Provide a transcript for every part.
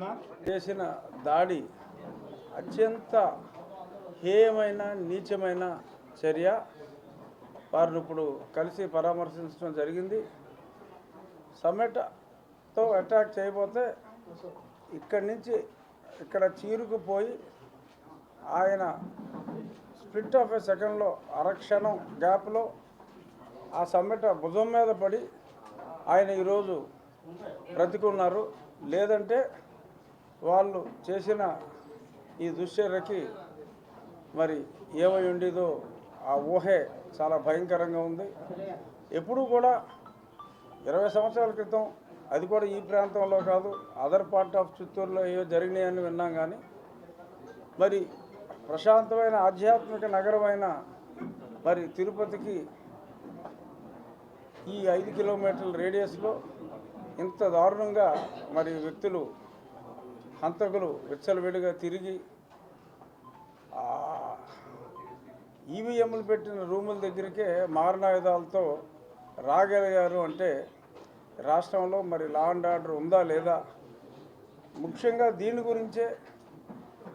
ఓకేనా చేసిన దాడి అత్యంత హేయమైన నీచమైన చర్య. వారిని ఇప్పుడు కలిసి పరామర్శించడం జరిగింది. సమెటతో అటాక్ చేయబోతే ఇక్కడి నుంచి ఇక్కడ చీరుకుపోయి ఆయన స్ప్లిట్ ఆఫ్ ఏ సెకండ్లో అరక్షణం గ్యాప్లో ఆ సమ్మెట భుజం మీద పడి ఆయన ఈరోజు బ్రతికున్నారు. లేదంటే వాళ్ళు చేసిన ఈ దుశ్చర్యకి మరి ఏమై ఉండేదో ఆ ఊహే చాలా భయంకరంగా ఉంది. ఎప్పుడూ కూడా ఇరవై సంవత్సరాల క్రితం అది కూడా ఈ ప్రాంతంలో కాదు అదర్ పార్ట్ ఆఫ్ చిత్తూరులో ఏవో జరిగినాయని విన్నాం కానీ మరి ప్రశాంతమైన ఆధ్యాత్మిక నగరమైన మరి తిరుపతికి ఈ ఐదు కిలోమీటర్ల రేడియస్లో ఇంత దారుణంగా మరి వ్యక్తులు హంతకులు విచ్చలవిడిగా తిరిగి ఈవీఎంలు పెట్టిన రూముల దగ్గరికే మారణాయుధాలతో రాగలిగారు అంటే రాష్ట్రంలో మరి లా అండ్ ఆర్డర్ ఉందా లేదా? ముఖ్యంగా దీని గురించే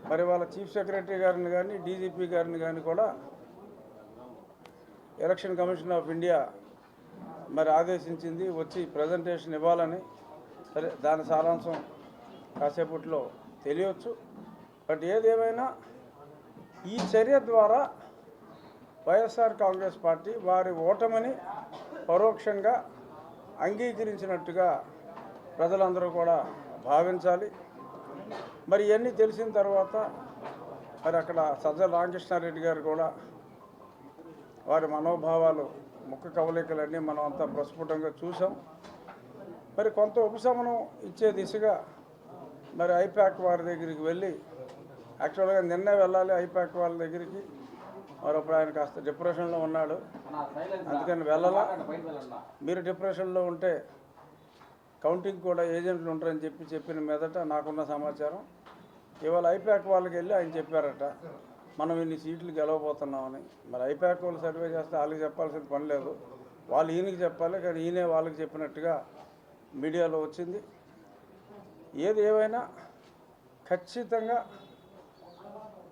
మరి వాళ్ళ చీఫ్ సెక్రటరీ గారిని కానీ డీజీపీ గారిని కానీ కూడా ఎలక్షన్ కమిషన్ ఆఫ్ ఇండియా మరి ఆదేశించింది వచ్చి ప్రజెంటేషన్ ఇవ్వాలని. సరే దాని సారాంశం కాసేపట్లో తెలియవచ్చు బట్ ఏదేమైనా ఈ చర్య ద్వారా వైఎస్ఆర్ కాంగ్రెస్ పార్టీ వారి ఓటమిని పరోక్షంగా అంగీకరించినట్టుగా ప్రజలందరూ కూడా భావించాలి. మరి ఇవన్నీ తెలిసిన తర్వాత మరి అక్కడ సజ్జల రామకృష్ణారెడ్డి గారు కూడా వారి మనోభావాలు ముఖ కవలికలన్నీ మనం అంతా ప్రస్ఫుటంగా చూసాం మరి కొంత ఉపశమనం ఇచ్చే దిశగా మరి ఐపాక్ వారి దగ్గరికి వెళ్ళి యాక్చువల్గా నిన్నే వెళ్ళాలి ఐపాక్ వాళ్ళ దగ్గరికి. మరి అప్పుడు ఆయన కాస్త డిప్రెషన్లో ఉన్నాడు. అందుకని వెళ్ళాలా. మీరు డిప్రెషన్లో ఉంటే కౌంటింగ్ కూడా ఏజెంట్లు ఉంటారని చెప్పి చెప్పిన మీదట నాకున్న సమాచారం. ఇవాళ ఐపాక్ వాళ్ళకి వెళ్ళి ఆయన చెప్పారట మనం ఇన్ని సీట్లు గెలవబోతున్నామని. మరి ఐపాక్ వాళ్ళు సర్వే చేస్తే వాళ్ళకి చెప్పాల్సిన పని లేదు. వాళ్ళు ఈయనకి చెప్పాలి కానీ ఈయనే వాళ్ళకి చెప్పినట్టుగా మీడియాలో వచ్చింది. ఏది ఏమైనా ఖచ్చితంగా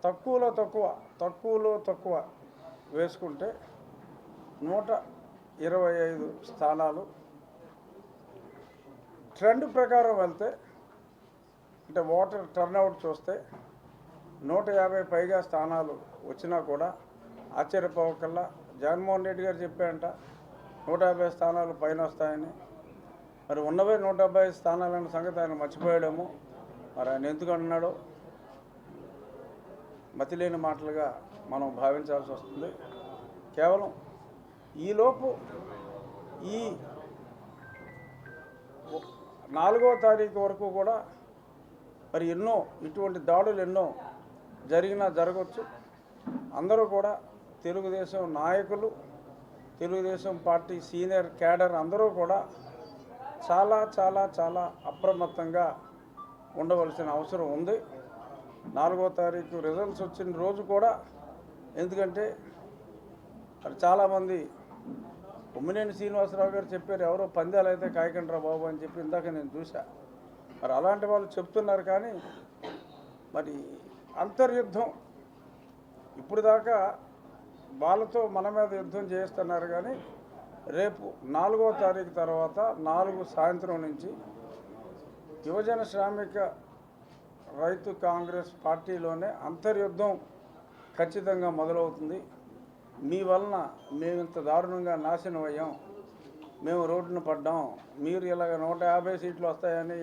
తక్కువలో తక్కువ తక్కువలో తక్కువ వేసుకుంటే నూట ఇరవై ఐదు స్థానాలు. ట్రెండ్ ప్రకారం వెళ్తే అంటే ఓటర్ టర్నౌట్ చూస్తే నూట యాభై పైగా స్థానాలు వచ్చినా కూడా ఆశ్చర్యపోవకల్లా జగన్మోహన్ రెడ్డి గారు చెప్పారంట నూట యాభై స్థానాలు పైన వస్తాయని. మరి ఉన్నవే నూట డెబ్బై స్థానాలన్న సంగతి ఆయన మర్చిపోయాడేమో. మరి ఆయన ఎందుకు అంటున్నాడో మతిలేని మాటలుగా మనం భావించాల్సి వస్తుంది. కేవలం ఈలోపు ఈ నాలుగో తారీఖు వరకు కూడా మరి ఎన్నో ఇటువంటి దాడులు ఎన్నో జరిగినా జరగవచ్చు. అందరూ కూడా తెలుగుదేశం నాయకులు తెలుగుదేశం పార్టీ సీనియర్ క్యాడర్ అందరూ కూడా చాలా చాలా చాలా అప్రమత్తంగా ఉండవలసిన అవసరం ఉంది. నాలుగో తారీఖు రిజల్ట్స్ వచ్చిన రోజు కూడా ఎందుకంటే మరి చాలామంది ఉమ్మినేని శ్రీనివాసరావు గారు చెప్పారు ఎవరో పందాలు అయితే కాయకండ్రా బాబు అని చెప్పి ఇందాక నేను చూసా మరి అలాంటి వాళ్ళు చెప్తున్నారు కానీ మరి అంతర్యుద్ధం ఇప్పుడు దాకా వాళ్ళతో మన మీద యుద్ధం చేస్తున్నారు కానీ రేపు నాలుగో తారీఖు తర్వాత నాలుగు సాయంత్రం నుంచి యువజన శ్రామిక రైతు కాంగ్రెస్ పార్టీలోనే అంతర్యుద్ధం ఖచ్చితంగా మొదలవుతుంది. మీ వలన మేము ఇంత దారుణంగా నాశనం అయ్యాం. మేము రోడ్డున పడ్డాం. మీరు ఇలాగ నూట యాభై సీట్లు వస్తాయని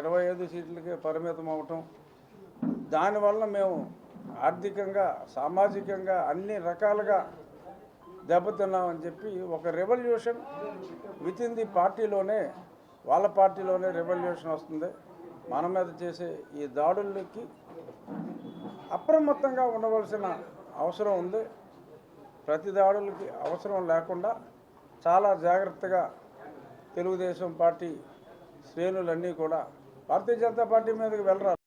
ఇరవై ఐదు సీట్లకే పరిమితం అవటం దానివల్ల మేము ఆర్థికంగా సామాజికంగా అన్ని రకాలుగా దెబ్బతిన్నామని చెప్పి ఒక రెవల్యూషన్ విత్ ఇన్ ది పార్టీలోనే వాళ్ళ పార్టీలోనే రెవల్యూషన్ వస్తుంది. మన మీద చేసే ఈ దాడులకి అప్రమత్తంగా ఉండవలసిన అవసరం ఉంది. ప్రతి దాడులకి అవసరం లేకుండా చాలా జాగ్రత్తగా తెలుగుదేశం పార్టీ శ్రేణులన్నీ కూడా భారతీయ జనతా పార్టీ మీదకి వెళ్ళరా